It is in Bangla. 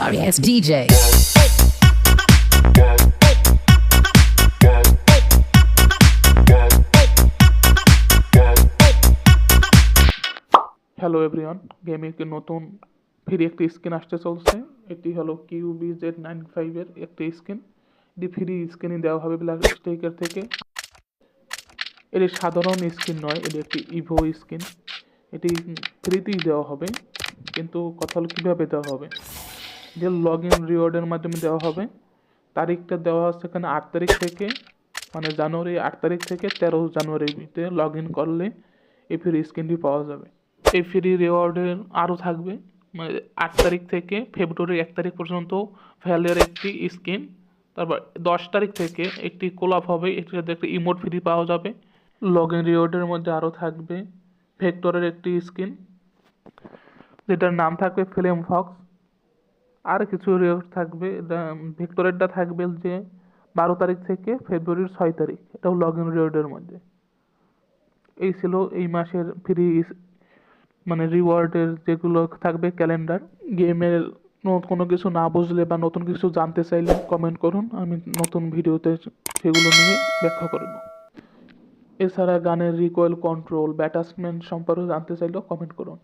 sorry ass DJ. Hello everyone গেমে একটি নতুন ফ্রি একটি স্কিন আসতে চলছে। এটি হলো কিউবি জেড নাইন ফাইভের একটি স্কিন এটি ফ্রি স্কিনই দেওয়া হবে ব্ল্যাক স্টেকের থেকে। এটি সাধারণ স্কিন নয় এটি একটি ইভো স্কিন এটি ফ্রিতেই দেওয়া হবে কিন্তু কথা হলো কীভাবে দেওয়া হবে? যে লগ ইন রিওয়ার্ডের মাধ্যমে দেওয়া হবে, তারিখটা দেওয়া হচ্ছে এখানে আট তারিখ থেকে মানে জানুয়ারি আট তারিখ থেকে তেরো জানুয়ারিতে লগ ইন করলে এই ফ্রি স্কিনটি পাওয়া যাবে। এই ফ্রি রিওয়ার্ডের আরও থাকবে মানে আট তারিখ থেকে ফেব্রুয়ারি এক তারিখ পর্যন্ত ভ্যালের একটি স্কিন তারপর দশ তারিখ থেকে একটি কোলাপ হবে এটিতে একটি ইমোট ফ্রি পাওয়া যাবে। লগ ইন রিওয়ার্ডের মধ্যে আরও থাকবে ভেক্টরের একটি স্কিন যেটার নাম থাকবে ফ্লেম ফক্স আর কিছু রিওয়ার্ড থাকবে ভিক্টোরিয়ারটা থাকবে যে বারো তারিখ থেকে ফেব্রুয়ারির ছয় তারিখ। এটাও লগ ইন রিওয়ার্ডের মধ্যে। এই ছিল এই মাসের ফ্রি মানে রিওয়ার্ডের যেগুলো থাকবে ক্যালেন্ডার গেমের কোনো কিছু না বুঝলে বা নতুন কিছু জানতে চাইলে কমেন্ট করুন। আমি নতুন ভিডিওতে সেগুলো নিয়ে ব্যাখ্যা করব এছাড়া গানের রিকয়েল কন্ট্রোল ব্যাটাসমেন্ট সম্পর্কে জানতে চাইলেও কমেন্ট করুন।